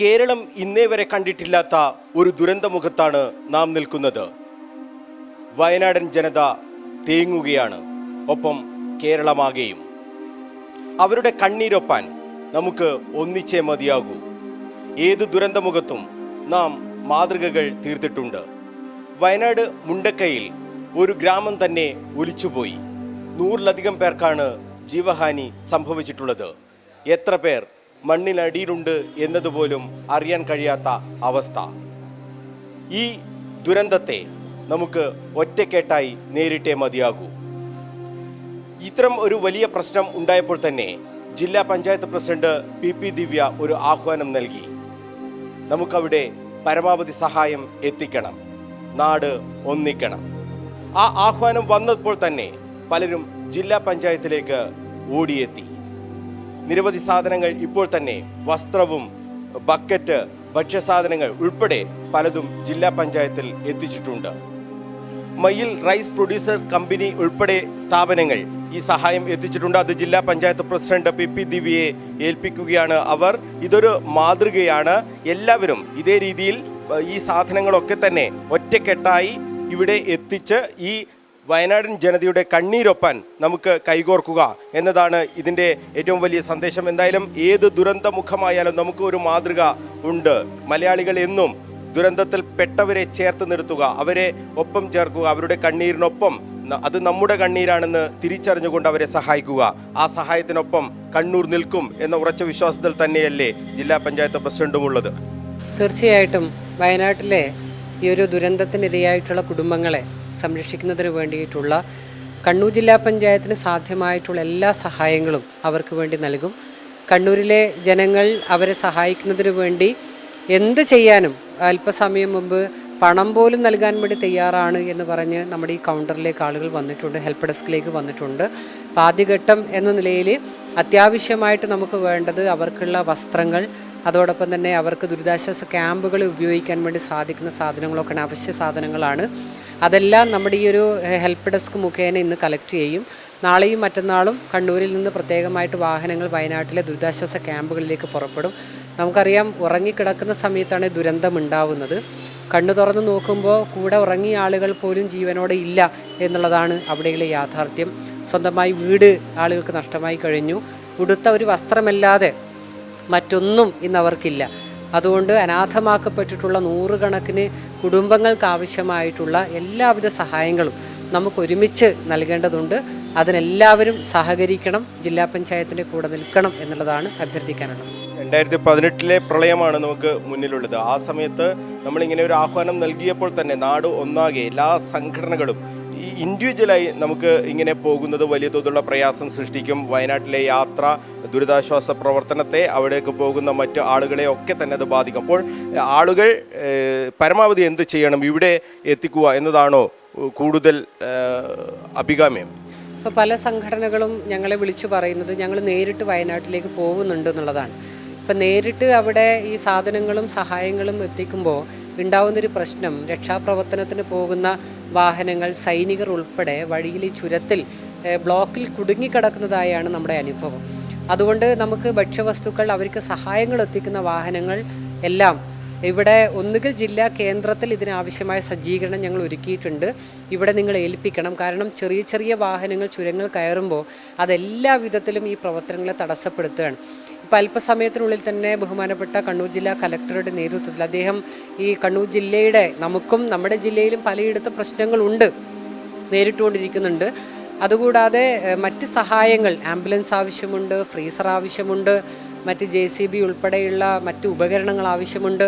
കേരളം ഇന്നേ വരെ കണ്ടിട്ടില്ലാത്ത ഒരു ദുരന്തമുഖത്താണ് നാം നിൽക്കുന്നത്. വയനാടൻ ജനത തേങ്ങുകയാണ്. ഒപ്പം കേരളമാകെയും. അവരുടെ കണ്ണീരൊപ്പാൻ നമുക്ക് ഒന്നിച്ചേ മതിയാകൂ. ഏത് ദുരന്തമുഖത്തും നാം മാതൃകകൾ തീർത്തിട്ടുണ്ട്. വയനാട് മുണ്ടക്കയിൽ ഒരു ഗ്രാമം തന്നെ ഒലിച്ചുപോയി. നൂറിലധികം പേർക്കാണ് ജീവഹാനി സംഭവിച്ചിട്ടുള്ളത്. എത്ര പേർ മണ്ണിനടിയിലുണ്ട് എന്നതുപോലും അറിയാൻ കഴിയാത്ത അവസ്ഥ. ഈ ദുരന്തത്തെ നമുക്ക് ഒറ്റക്കെട്ടായി നേരിട്ടേ മതിയാകൂ. ഇത്തരം ഒരു വലിയ പ്രശ്നം ഉണ്ടായപ്പോൾ തന്നെ ജില്ലാ panchayat president P P Divya ഒരു ആഹ്വാനം നൽകി. നമുക്കവിടെ പരമാവധി സഹായം എത്തിക്കണം. നാട് ഒന്നിക്കണം. ആ ആഹ്വാനം വന്നപ്പോൾ തന്നെ പലരും ജില്ലാ പഞ്ചായത്തിലേക്ക് ഓടിയെത്തി. നിരവധി സാധനങ്ങൾ ഇപ്പോൾ തന്നെ വസ്ത്രവും ബക്കറ്റ് ഭക്ഷ്യസാധനങ്ങൾ ഉൾപ്പെടെ പലതും ജില്ലാ പഞ്ചായത്തിൽ എത്തിച്ചിട്ടുണ്ട്. മയിൽ റൈസ് പ്രൊഡ്യൂസർ കമ്പനി ഉൾപ്പെടെ സ്ഥാപനങ്ങൾ ഈ സഹായം എത്തിച്ചിട്ടുണ്ട്. അത് ജില്ലാ പഞ്ചായത്ത് പ്രസിഡന്റ് പി പി ദിവ്യയെ ഏൽപ്പിക്കുകയാണ് അവർ. ഇതൊരു മാതൃകയാണ്. എല്ലാവരും ഇതേ രീതിയിൽ ഈ സാധനങ്ങളൊക്കെ തന്നെ ഒറ്റക്കെട്ടായി ഇവിടെ എത്തിച്ച് ഈ വയനാടൻ ജനതയുടെ കണ്ണീരൊപ്പാൻ നമുക്ക് കൈകോർക്കുക എന്നതാണ് ഇതിന്റെ ഏറ്റവും വലിയ സന്ദേശം. എന്തായാലും ഏത് ദുരന്തമുഖമായാലും നമുക്ക് ഒരു മാതൃക ഉണ്ട്. മലയാളികൾ എന്നും ദുരന്തത്തിൽ പെട്ടവരെ ചേർത്ത് നിർത്തുക അവരെ ഒപ്പം ചേർക്കുക അവരുടെ കണ്ണീരിനൊപ്പം അത് നമ്മുടെ കണ്ണീരാണെന്ന് തിരിച്ചറിഞ്ഞുകൊണ്ട് അവരെ സഹായിക്കുക. ആ സഹായത്തിനൊപ്പം കണ്ണൂർ നിൽക്കും എന്ന ഉറച്ച വിശ്വാസത്തിൽ തന്നെയല്ലേ ജില്ലാ പഞ്ചായത്ത് പ്രസിഡന്റും ഉള്ളത്. തീർച്ചയായിട്ടും വയനാട്ടിലെ ഈ ഒരു ദുരന്തത്തിനിരയായിട്ടുള്ള കുടുംബങ്ങളെ സംരക്ഷിക്കുന്നതിന് വേണ്ടിയിട്ടുള്ള കണ്ണൂർ ജില്ലാ പഞ്ചായത്തിന് സാധ്യമായിട്ടുള്ള എല്ലാ സഹായങ്ങളും അവർക്ക് വേണ്ടി നൽകും. കണ്ണൂരിലെ ജനങ്ങൾ അവരെ സഹായിക്കുന്നതിന് വേണ്ടി എന്ത് ചെയ്യാനും അല്പസമയം മുമ്പ് പണം പോലും നൽകാൻ വേണ്ടി തയ്യാറാണ് എന്ന് പറഞ്ഞ് നമ്മുടെ ഈ കൗണ്ടറിലേക്ക് ആളുകൾ വന്നിട്ടുണ്ട് ഹെൽപ്പ് ഡെസ്കിലേക്ക് വന്നിട്ടുണ്ട്. അപ്പോൾ ആദ്യഘട്ടം എന്ന നിലയിൽ അത്യാവശ്യമായിട്ട് നമുക്ക് വേണ്ടത് അവർക്കുള്ള വസ്ത്രങ്ങൾ അതോടൊപ്പം തന്നെ അവർക്ക് ദുരിതാശ്വാസ ക്യാമ്പുകൾ ഉപയോഗിക്കാൻ വേണ്ടി സാധിക്കുന്ന സാധനങ്ങളൊക്കെയാണ് അവശ്യ സാധനങ്ങളാണ്. അതെല്ലാം നമ്മുടെ ഈ ഒരു ഹെൽപ്പ് ഡെസ്ക് മുഖേന ഇന്ന് കളക്ട് ചെയ്യും. നാളെയും മറ്റന്നാളും കണ്ണൂരിൽ നിന്ന് പ്രത്യേകമായിട്ട് വാഹനങ്ങൾ വയനാട്ടിലെ ദുരിതാശ്വാസ ക്യാമ്പുകളിലേക്ക് പുറപ്പെടും. നമുക്കറിയാം ഉറങ്ങിക്കിടക്കുന്ന സമയത്താണ് ദുരന്തം ഉണ്ടാവുന്നത്. കണ്ണു തുറന്ന് നോക്കുമ്പോൾ കൂടെ ഉറങ്ങിയ ആളുകൾ പോലും ജീവനോടെ ഇല്ല എന്നുള്ളതാണ് അവിടെയുള്ള യാഥാർത്ഥ്യം. സ്വന്തമായി വീട് ആളുകൾക്ക് നഷ്ടമായി കഴിഞ്ഞു. ഉടുത്ത ഒരു വസ്ത്രമല്ലാതെ മറ്റൊന്നും ഇന്ന് അവർക്കില്ല. അതുകൊണ്ട് അനാഥമാക്കപ്പെട്ടിട്ടുള്ള നൂറുകണക്കിന് കുടുംബങ്ങൾക്ക് ആവശ്യമായിട്ടുള്ള എല്ലാവിധ സഹായങ്ങളും നമുക്ക് ഒരുമിച്ച് നൽകേണ്ടതുണ്ട്. അതിനെല്ലാവരും സഹകരിക്കണം ജില്ലാ പഞ്ചായത്തിന്റെ കൂടെ നിൽക്കണം എന്നുള്ളതാണ് അഭ്യർത്ഥിക്കാനുള്ളത്. രണ്ടായിരത്തി പതിനെട്ടിലെ പ്രളയമാണ് നമുക്ക് മുന്നിലുള്ളത്. ആ സമയത്ത് നമ്മളിങ്ങനെ ഒരു ആഹ്വാനം നൽകിയപ്പോൾ തന്നെ നാട് ഒന്നാകെ എല്ലാ സംഘടനകളും ഇൻഡിവിജ്വലായി നമുക്ക് ഇങ്ങനെ പോകുന്നത് വലിയ തോതിലുള്ള പ്രയാസം സൃഷ്ടിക്കും. വയനാട്ടിലെ യാത്ര ദുരിതാശ്വാസ പ്രവർത്തനത്തെ അവിടേക്ക് പോകുന്ന മറ്റ് ആളുകളെ ഒക്കെ തന്നെ അത് ബാധിക്കും. അപ്പോൾ ആളുകൾ പരമാവധി എന്ത് ചെയ്യണം? ഇവിടെ എത്തിക്കുക എന്നതാണോ കൂടുതൽ അഭികാമ്യം? ഇപ്പോൾ പല സംഘടനകളും ഞങ്ങളെ വിളിച്ചു പറയുന്നത് ഞങ്ങൾ നേരിട്ട് വയനാട്ടിലേക്ക് പോകുന്നുണ്ട് എന്നുള്ളതാണ്. ഇപ്പം നേരിട്ട് അവിടെ ഈ സാധനങ്ങളും സഹായങ്ങളും എത്തിക്കുമ്പോൾ ഉണ്ടാവുന്നൊരു പ്രശ്നം രക്ഷാപ്രവർത്തനത്തിന് പോകുന്ന വാഹനങ്ങൾ സൈനികർ ഉൾപ്പെടെ വഴിയിൽ ഈ ചുരത്തിൽ ബ്ലോക്കിൽ കുടുങ്ങിക്കിടക്കുന്നതായാണ് നമ്മുടെ അനുഭവം. അതുകൊണ്ട് നമുക്ക് ഭക്ഷ്യവസ്തുക്കൾ അവർക്ക് സഹായങ്ങൾ എത്തിക്കുന്ന വാഹനങ്ങൾ എല്ലാം ഇവിടെ ഒന്നുകിൽ ജില്ലാ കേന്ദ്രത്തിൽ ഇതിനാവശ്യമായ സജ്ജീകരണം ഞങ്ങൾ ഒരുക്കിയിട്ടുണ്ട്. ഇവിടെ നിങ്ങൾ ഏൽപ്പിക്കണം. കാരണം ചെറിയ ചെറിയ വാഹനങ്ങൾ ചുരങ്ങൾ കയറുമ്പോൾ അതെല്ലാ വിധത്തിലും ഈ പ്രവർത്തനങ്ങളെ തടസ്സപ്പെടുത്തുകയാണ്. ഇപ്പം അല്പസമയത്തിനുള്ളിൽ തന്നെ ബഹുമാനപ്പെട്ട കണ്ണൂർ ജില്ലാ കലക്ടറുടെ നേതൃത്വത്തിൽ അദ്ദേഹം ഈ കണ്ണൂർ ജില്ലയുടെ നമുക്കും നമ്മുടെ ജില്ലയിലും പലയിടത്തും പ്രശ്നങ്ങളുണ്ട് നേരിട്ടുകൊണ്ടിരിക്കുന്നുണ്ട്. അതുകൂടാതെ മറ്റ് സഹായങ്ങൾ ആംബുലൻസ് ആവശ്യമുണ്ട് ഫ്രീസർ ആവശ്യമുണ്ട് മറ്റ് ജെ സി ബി ഉൾപ്പെടെയുള്ള മറ്റ് ഉപകരണങ്ങൾ ആവശ്യമുണ്ട്.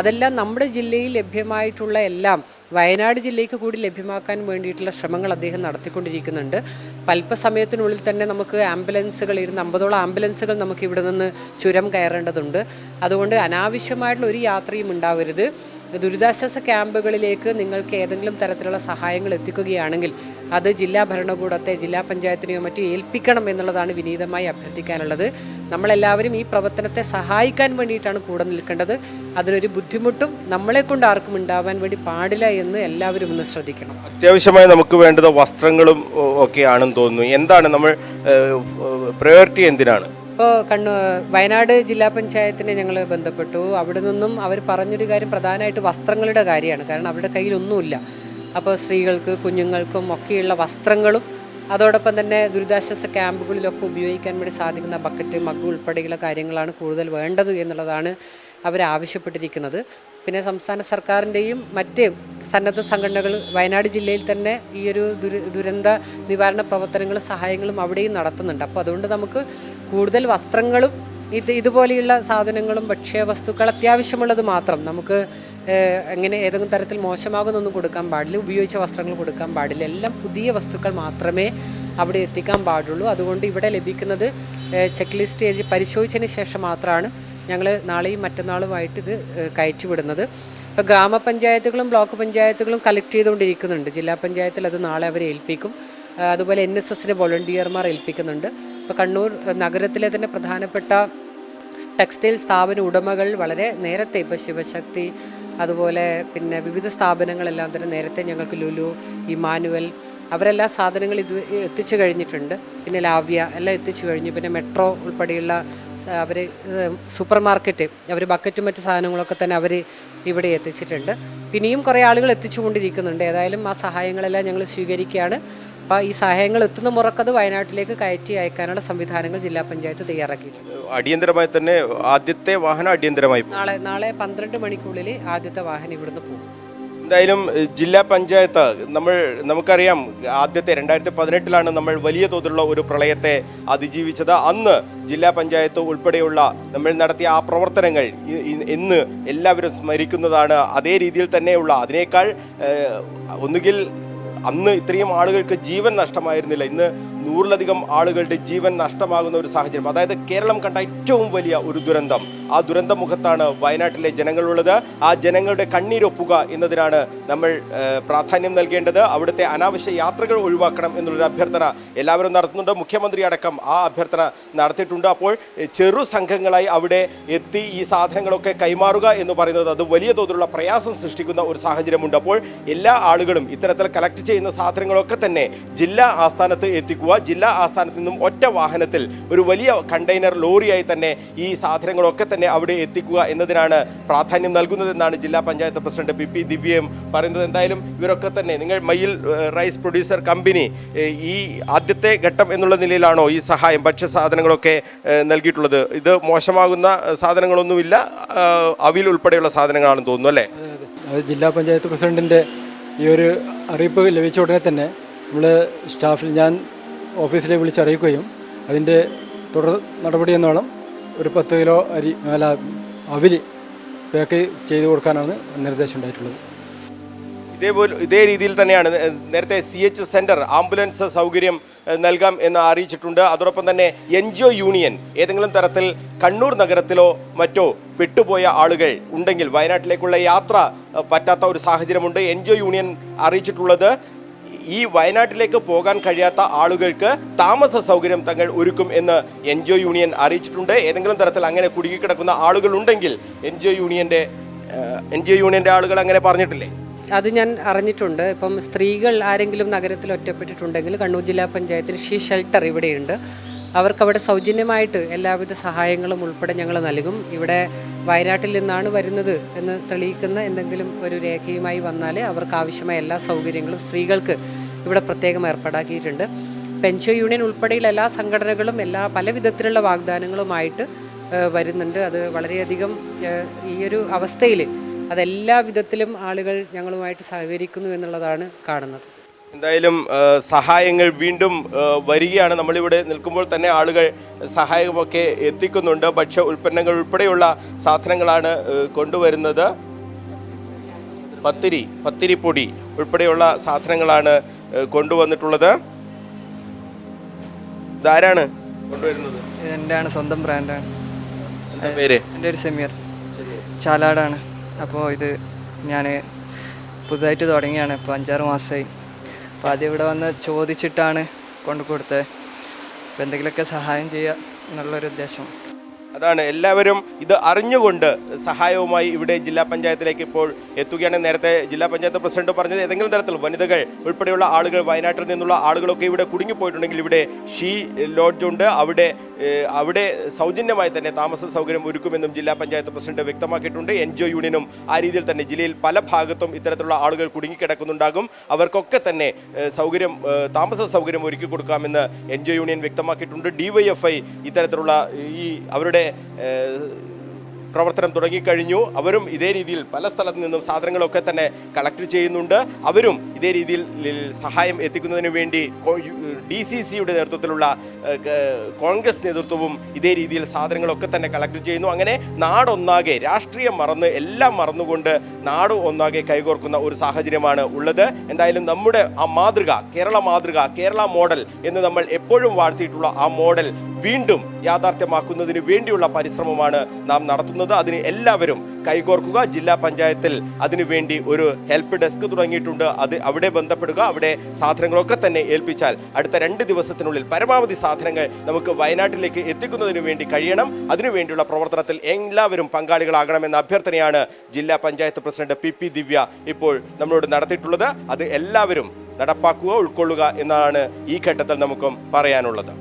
അതെല്ലാം നമ്മുടെ ജില്ലയിൽ ലഭ്യമായിട്ടുള്ള എല്ലാം വയനാട് ജില്ലയ്ക്ക് കൂടി ലഭ്യമാക്കാൻ വേണ്ടിയിട്ടുള്ള ശ്രമങ്ങൾ അദ്ദേഹം നടത്തിക്കൊണ്ടിരിക്കുന്നുണ്ട്. അല്പസമയത്തിനുള്ളിൽ തന്നെ നമുക്ക് ആംബുലൻസുകൾ ഇരുന്ന് അമ്പതോളം ആംബുലൻസുകൾ നമുക്ക് ഇവിടെ നിന്ന് ചുരം കയറേണ്ടതുണ്ട്. അതുകൊണ്ട് അനാവശ്യമായിട്ടുള്ള ഒരു യാത്രയും ഉണ്ടാവരുത്. ദുരിതാശ്വാസ ക്യാമ്പുകളിലേക്ക് നിങ്ങൾക്ക് ഏതെങ്കിലും തരത്തിലുള്ള സഹായങ്ങൾ എത്തിക്കുകയാണെങ്കിൽ അത് ജില്ലാ ഭരണകൂടത്തെ ജില്ലാ പഞ്ചായത്തിനെയോ മറ്റോ ഏൽപ്പിക്കണം എന്നുള്ളതാണ് വിനീതമായി അഭ്യർത്ഥിക്കാനുള്ളത്. നമ്മളെല്ലാവരും ഈ പ്രവർത്തനത്തെ സഹായിക്കാൻ വേണ്ടിയിട്ടാണ് കൂടെ നിൽക്കേണ്ടത്. അതിനൊരു ബുദ്ധിമുട്ടും നമ്മളെ കൊണ്ട് ആർക്കും ഉണ്ടാവാൻ വേണ്ടി പാടില്ല എന്ന് എല്ലാവരും ഒന്ന് ശ്രദ്ധിക്കണം. അത്യാവശ്യമായി നമുക്ക് വേണ്ടത് വസ്ത്രങ്ങളും ഒക്കെയാണെന്ന് തോന്നുന്നു. എന്താണ് നമ്മൾ പ്രയോറിറ്റി എന്തിനാണ്? ഇപ്പോൾ കണ്ണൂ വയനാട് ജില്ലാ പഞ്ചായത്തിനെ ഞങ്ങൾ ബന്ധപ്പെട്ടു. അവിടെ നിന്നും അവർ പറഞ്ഞൊരു കാര്യം പ്രധാനമായിട്ട് വസ്ത്രങ്ങളുടെ കാര്യമാണ്. കാരണം അവരുടെ കയ്യിലൊന്നുമില്ല. അപ്പോൾ സ്ത്രീകൾക്ക് കുഞ്ഞുങ്ങൾക്കും ഒക്കെയുള്ള വസ്ത്രങ്ങളും അതോടൊപ്പം തന്നെ ദുരിതാശ്വാസ ക്യാമ്പുകളിലൊക്കെ ഉപയോഗിക്കാൻ വേണ്ടി സാധിക്കുന്ന ബക്കറ്റ് മഗ് ഉൾപ്പെടെയുള്ള കാര്യങ്ങളാണ് കൂടുതൽ വേണ്ടത് എന്നുള്ളതാണ് അവർ ആവശ്യപ്പെട്ടിരിക്കുന്നത്. പിന്നെ സംസ്ഥാന സർക്കാരിന്റെയും മറ്റ് സന്നദ്ധ സംഘടനകൾ വയനാട് ജില്ലയിൽ തന്നെ ഈ ഒരു ദുര ദുരന്ത നിവാരണ പ്രവർത്തനങ്ങളും സഹായങ്ങളും അവിടെയും നടത്തുന്നുണ്ട്. അപ്പോൾ അതുകൊണ്ട് നമുക്ക് കൂടുതൽ വസ്ത്രങ്ങളും ഇത് ഇതുപോലെയുള്ള സാധനങ്ങളും ഭക്ഷ്യവസ്തുക്കൾ അത്യാവശ്യമുള്ളത് മാത്രം നമുക്ക് ഏഹ്, എങ്ങനെ ഏതെങ്കിലും തരത്തിൽ മോശമാകുന്നൊന്നും കൊടുക്കാൻ പാടില്ല. ഉപയോഗിച്ച വസ്ത്രങ്ങൾ കൊടുക്കാൻ പാടില്ല. എല്ലാം പുതിയ വസ്തുക്കൾ മാത്രമേ അവിടെ എത്തിക്കാൻ പാടുള്ളൂ. അതുകൊണ്ട് ഇവിടെ ലഭിക്കുന്നത് ചെക്ക് ലിസ്റ്റ് എഴുതി പരിശോധിച്ചതിന് ശേഷം മാത്രമാണ് ഞങ്ങൾ നാളെയും മറ്റന്നാളുമായിട്ട് ഇത് ഏഹ്, കയറ്റിവിടുന്നത്. ഇപ്പോൾ ഗ്രാമപഞ്ചായത്തുകളും ബ്ലോക്ക് പഞ്ചായത്തുകളും കളക്ട് ചെയ്തുകൊണ്ടിരിക്കുന്നുണ്ട്. ജില്ലാ പഞ്ചായത്തിൽ അത് നാളെ അവരെ ഏൽപ്പിക്കും. അതുപോലെ എൻ എസ് എസിന്റെ വോളണ്ടിയർമാർ ഏൽപ്പിക്കുന്നുണ്ട്. ഇപ്പോൾ കണ്ണൂർ നഗരത്തിലെ തന്നെ പ്രധാനപ്പെട്ട ടെക്സ്റ്റൈൽ സ്ഥാപന ഉടമകൾ വളരെ നേരത്തെ ഇപ്പോൾ ശിവശക്തി അതുപോലെ പിന്നെ വിവിധ സ്ഥാപനങ്ങളെല്ലാം തന്നെ നേരത്തെ ഞങ്ങൾക്ക് ലുലു ഇമാനുവൽ അവരെല്ലാ സാധനങ്ങൾ ഇത് എത്തിച്ചു കഴിഞ്ഞിട്ടുണ്ട്. പിന്നെ ലാവ്യ എല്ലാം എത്തിച്ചു കഴിഞ്ഞു. പിന്നെ മെട്രോ ഉൾപ്പെടെയുള്ള അവർ സൂപ്പർ മാർക്കറ്റ് അവർ ബക്കറ്റും മറ്റു സാധനങ്ങളൊക്കെ തന്നെ അവർ ഇവിടെ എത്തിച്ചിട്ടുണ്ട്. പിന്നെയും കുറേ ആളുകൾ എത്തിച്ചുകൊണ്ടിരിക്കുന്നുണ്ട്. ഏതായാലും ആ സഹായങ്ങളെല്ലാം ഞങ്ങൾ സ്വീകരിക്കുകയാണ്. അപ്പോൾ ഈ സഹായങ്ങൾ എത്തുന്ന മുറക്കത് വയനാട്ടിലേക്ക് കയറ്റി അയക്കാനുള്ള സംവിധാനങ്ങൾ ജില്ലാ പഞ്ചായത്ത് തയ്യാറാക്കിയിട്ടുണ്ട്. അടിയന്തരമായി തന്നെ ആദ്യത്തെ വാഹനം അടിയന്തരമായി പോകും. നാളെ നാളെ പന്ത്രണ്ട് മണിക്കുള്ളിൽ ആദ്യത്തെ വാഹനം ഇവിടുന്ന് പോകും. എന്തായാലും ജില്ലാ പഞ്ചായത്ത് നമ്മൾ നമുക്കറിയാം ആദ്യത്തെ രണ്ടായിരത്തി പതിനെട്ടിലാണ് നമ്മൾ വലിയ തോതിലുള്ള ഒരു പ്രളയത്തെ അതിജീവിച്ചത്. അന്ന് ജില്ലാ പഞ്ചായത്ത് ഉൾപ്പെടെയുള്ള നമ്മൾ നടത്തിയ ആ പ്രവർത്തനങ്ങൾ ഇന്ന് എല്ലാവരും സ്മരിക്കുന്നതാണ്. അതേ രീതിയിൽ തന്നെയുള്ള അതിനേക്കാൾ ഒന്നുകിൽ അന്ന് ഇത്രയും ആളുകൾക്ക് ജീവൻ നഷ്ടമായിരുന്നില്ല. ഇന്ന് നൂറിലധികം ആളുകളുടെ ജീവൻ നഷ്ടമാകുന്ന ഒരു സാഹചര്യം. അതായത് കേരളം കണ്ട ഏറ്റവും വലിയ ഒരു ദുരന്തം. ആ ദുരന്ത മുഖത്താണ് വയനാട്ടിലെ ജനങ്ങളുള്ളത്. ആ ജനങ്ങളുടെ കണ്ണീരൊപ്പുക എന്നതിനാണ് നമ്മൾ പ്രാധാന്യം നൽകേണ്ടത്. അവിടുത്തെ അനാവശ്യ യാത്രകൾ ഒഴിവാക്കണം എന്നുള്ളൊരു അഭ്യർത്ഥന എല്ലാവരും നടത്തുന്നുണ്ട്. മുഖ്യമന്ത്രി അടക്കം ആ അഭ്യർത്ഥന നടത്തിയിട്ടുണ്ട്. അപ്പോൾ ചെറു സംഘങ്ങളായി അവിടെ എത്തി ഈ സാധനങ്ങളൊക്കെ കൈമാറുക എന്ന് പറയുന്നത് അത് വലിയ തോതിലുള്ള പ്രയാസം സൃഷ്ടിക്കുന്ന ഒരു സാഹചര്യമുണ്ട്. അപ്പോൾ എല്ലാ ആളുകളും ഇത്തരത്തിൽ കളക്ട് ചെയ്യുന്ന സാധനങ്ങളൊക്കെ തന്നെ ജില്ലാ ആസ്ഥാനത്ത് എത്തിക്കുക ജില്ലാ ആസ്ഥാനത്ത് നിന്നും ഒറ്റ വാഹനത്തിൽ ഒരു വലിയ കണ്ടെയ്നർ ലോറിയായി തന്നെ ഈ സാധനങ്ങളൊക്കെ തന്നെ അവിടെ എത്തിക്കുക എന്നതിനാണ് പ്രാധാന്യം നൽകുന്നതെന്നാണ് ജില്ലാ പഞ്ചായത്ത് പ്രസിഡന്റ് പി പി ദിവ്യയും പറയുന്നത്. എന്തായാലും ഇവരൊക്കെ തന്നെ നിങ്ങൾ മയിൽ റൈസ് പ്രൊഡ്യൂസർ കമ്പനി ഈ ആദ്യത്തെ ഘട്ടം എന്നുള്ള നിലയിലാണോ ഈ സഹായം ഭക്ഷ്യ സാധനങ്ങളൊക്കെ നൽകിയിട്ടുള്ളത്? ഇത് മോശമാകുന്ന സാധനങ്ങളൊന്നുമില്ല അവിയിൽ അവിൽ ഉൾപ്പെടെയുള്ള സാധനങ്ങളാണെന്ന് തോന്നുന്നു അല്ലേ? ജില്ലാ പഞ്ചായത്ത് പ്രസിഡന്റിന്റെ ഈ ഒരു അറിയിപ്പ് ലഭിച്ച ഉടനെ തന്നെ നമ്മൾ സ്റ്റാഫിൽ ഞാൻ ഓഫീസിലേക്ക് വിളിച്ചറിയിക്കുകയും അതിന്റെ തുടർ നടപടി എന്നോണം ഒരു പത്ത് കിലോ അരി അല്ല അവിൽ പാക്ക് ചെയ്ത് കൊടുക്കാനാണ് നിർദ്ദേശം ഉണ്ടായിട്ടുള്ളത്. ഇതേപോലെ ഇതേ രീതിയിൽ തന്നെയാണ് നേരത്തെ സി എച്ച് സെന്റർ ആംബുലൻസ് സൗകര്യം നൽകാം എന്ന് അറിയിച്ചിട്ടുണ്ട്. അതോടൊപ്പം തന്നെ എൻ ജി ഒ യൂണിയൻ ഏതെങ്കിലും തരത്തിൽ കണ്ണൂർ നഗരത്തിലോ മറ്റോ പെട്ടുപോയ ആളുകൾ ഉണ്ടെങ്കിൽ വയനാട്ടിലേക്കുള്ള യാത്ര പറ്റാത്ത ഒരു സാഹചര്യമുണ്ട്. എൻ ജി ഒ യൂണിയൻ അറിയിച്ചിട്ടുള്ളത്. ഈ വയനാട്ടിലേക്ക് പോകാൻ കഴിയാത്ത ആളുകൾക്ക് താമസ സൗകര്യം തങ്ങൾ ഒരുക്കും എന്ന് എൻ ജി ഒ യൂണിയൻ അറിയിച്ചിട്ടുണ്ട്. ഏതെങ്കിലും തരത്തിൽ അങ്ങനെ കുടുങ്ങിക്കിടക്കുന്ന ആളുകൾ ഉണ്ടെങ്കിൽ എൻ ജി ഒ യൂണിയന്റെ എൻ ജി ഒ യൂണിയന്റെ ആളുകൾ അങ്ങനെ പറഞ്ഞിട്ടില്ലേ? അത് ഞാൻ അറിഞ്ഞിട്ടുണ്ട്. ഇപ്പം സ്ത്രീകൾ ആരെങ്കിലും നഗരത്തിൽ ഒറ്റപ്പെട്ടിട്ടുണ്ടെങ്കിൽ കണ്ണൂർ ജില്ലാ പഞ്ചായത്തിൽ ഷീ ഷെൽട്ടർ ഇവിടെയുണ്ട്. അവർക്ക് അവിടെ സൗജന്യമായിട്ട് എല്ലാവിധ സഹായങ്ങളും ഉൾപ്പെടെ ഞങ്ങൾ നൽകും. ഇവിടെ വയനാട്ടിൽ നിന്നാണ് വരുന്നത് എന്ന് തെളിയിക്കുന്ന എന്തെങ്കിലും ഒരു രേഖയുമായി വന്നാൽ അവർക്ക് ആവശ്യമായ എല്ലാ സൗകര്യങ്ങളും സ്ത്രീകൾക്ക് ഇവിടെ പ്രത്യേകം ഏർപ്പാടാക്കിയിട്ടുണ്ട്. പെൻഷൻ യൂണിയൻ ഉൾപ്പെടെയുള്ള എല്ലാ സംഘടനകളും എല്ലാ പല വിധത്തിലുള്ള വാഗ്ദാനങ്ങളുമായിട്ട് വരുന്നുണ്ട്. അത് വളരെയധികം ഈ ഒരു അവസ്ഥയിൽ അതെല്ലാ വിധത്തിലും ആളുകൾ ഞങ്ങളുമായിട്ട് സഹകരിക്കുന്നു എന്നുള്ളതാണ് കാണുന്നത്. എന്തായാലും സഹായങ്ങൾ വീണ്ടും വരികയാണ്. നമ്മളിവിടെ നിൽക്കുമ്പോൾ തന്നെ ആളുകൾ സഹായമൊക്കെ എത്തിക്കുന്നുണ്ട്. ഭക്ഷ്യ ഉൽപ്പന്നങ്ങൾ ഉൾപ്പെടെയുള്ള സാധനങ്ങളാണ് കൊണ്ടുവരുന്നത്. പത്തിരി പത്തിരിപ്പൊടി ഉൾപ്പെടെയുള്ള സാധനങ്ങളാണ് കൊണ്ടുവന്നിട്ടുള്ളത്. ഇതാരാണ് കൊണ്ടുവരുന്നത്? എന്റെയാണ് സ്വന്തം ബ്രാൻഡാണ്. പേര്? എന്റെ ഒരു സെമിയർ ചാലാടാണ്. അപ്പോൾ ഇത് ഞാൻ പുതുതായിട്ട് തുടങ്ങിയാണ്. ഇപ്പോൾ അഞ്ചാറ് മാസമായി. അപ്പോൾ ആദ്യം ഇവിടെ വന്ന് ചോദിച്ചിട്ടാണ് കൊണ്ടു കൊടുത്തത്. അപ്പോൾ എന്തെങ്കിലുമൊക്കെ സഹായം ചെയ്യുക എന്നുള്ളൊരു ഉദ്ദേശം. അതാണ് എല്ലാവരും ഇത് അറിഞ്ഞുകൊണ്ട് സഹായവുമായി ഇവിടെ ജില്ലാ പഞ്ചായത്തിലേക്ക് ഇപ്പോൾ എത്തുകയാണ്. നേരത്തെ ജില്ലാ പഞ്ചായത്ത് പ്രസിഡന്റ് പറഞ്ഞത് ഏതെങ്കിലും തരത്തിൽ വനിതകൾ ഉൾപ്പെടെയുള്ള ആളുകൾ വയനാട്ടിൽ നിന്നുള്ള ആളുകളൊക്കെ ഇവിടെ കുടുങ്ങിപ്പോയിട്ടുണ്ടെങ്കിൽ ഇവിടെ ഷീ ലോഡ്ജ് ഉണ്ട്. അവിടെ അവിടെ സൗജന്യമായി തന്നെ താമസ സൗകര്യം ഒരുക്കുമെന്നും ജില്ലാ പഞ്ചായത്ത് പ്രസിഡന്റ് വ്യക്തമാക്കിയിട്ടുണ്ട്. എൻ ജി ഒ യൂണിയനും ആ രീതിയിൽ തന്നെ ജില്ലയിൽ പല ഭാഗത്തും ഇത്തരത്തിലുള്ള ആളുകൾ കുടുങ്ങിക്കിടക്കുന്നുണ്ടാകും അവർക്കൊക്കെ തന്നെ സൗകര്യം താമസ സൗകര്യം ഒരുക്കി കൊടുക്കാമെന്ന് എൻ ജി ഒ യൂണിയൻ വ്യക്തമാക്കിയിട്ടുണ്ട് ഡിവൈഎഫ്ഐ ഇത്തരത്തിലുള്ള ഈ അവരുടെ ഏഹ്, പ്രവർത്തനം തുടങ്ങിക്കഴിഞ്ഞു. അവരും ഇതേ രീതിയിൽ പല സ്ഥലത്തു നിന്നും സാധനങ്ങളൊക്കെ തന്നെ കളക്ട് ചെയ്യുന്നുണ്ട്. അവരും ഇതേ രീതിയിൽ സഹായം എത്തിക്കുന്നതിന് വേണ്ടി ഡി സി സിയുടെ നേതൃത്വത്തിലുള്ള കോൺഗ്രസ് നേതൃത്വവും ഇതേ രീതിയിൽ സാധനങ്ങളൊക്കെ തന്നെ കളക്ട് ചെയ്യുന്നു. അങ്ങനെ നാടൊന്നാകെ രാഷ്ട്രീയം മറന്ന് എല്ലാം മറന്നുകൊണ്ട് നാട് ഒന്നാകെ കൈകോർക്കുന്ന ഒരു സാഹചര്യമാണ് ഉള്ളത്. എന്തായാലും നമ്മുടെ ആ മാതൃക കേരള മാതൃക കേരള മോഡൽ എന്ന് നമ്മൾ എപ്പോഴും വാഴ്ത്തിയിട്ടുള്ള ആ മോഡൽ വീണ്ടും യാഥാർത്ഥ്യമാക്കുന്നതിന് വേണ്ടിയുള്ള പരിശ്രമമാണ് നാം നടത്തുന്നത്. അതിന് എല്ലാവരും കൈകോർക്കുക. ജില്ലാ പഞ്ചായത്തിൽ അതിനുവേണ്ടി ഒരു ഹെൽപ്പ് ഡെസ്ക് തുടങ്ങിയിട്ടുണ്ട്. അത് അവിടെ ബന്ധപ്പെടുക. അവിടെ സാധനങ്ങളൊക്കെ തന്നെ ഏൽപ്പിച്ചാൽ അടുത്ത രണ്ട് ദിവസത്തിനുള്ളിൽ പരമാവധി സാധനങ്ങൾ നമുക്ക് വയനാട്ടിലേക്ക് എത്തിക്കുന്നതിന് വേണ്ടി കഴിയണം. അതിനുവേണ്ടിയുള്ള പ്രവർത്തനത്തിൽ എല്ലാവരും പങ്കാളികളാകണമെന്ന അഭ്യർത്ഥനയാണ് ജില്ലാ panchayat president P P Divya ഇപ്പോൾ നമ്മളോട് നടത്തിയിട്ടുള്ളത്. അത് എല്ലാവരും നടപ്പാക്കുക ഉൾക്കൊള്ളുക എന്നാണ് ഈ ഘട്ടത്തിൽ നമുക്കും പറയാനുള്ളത്.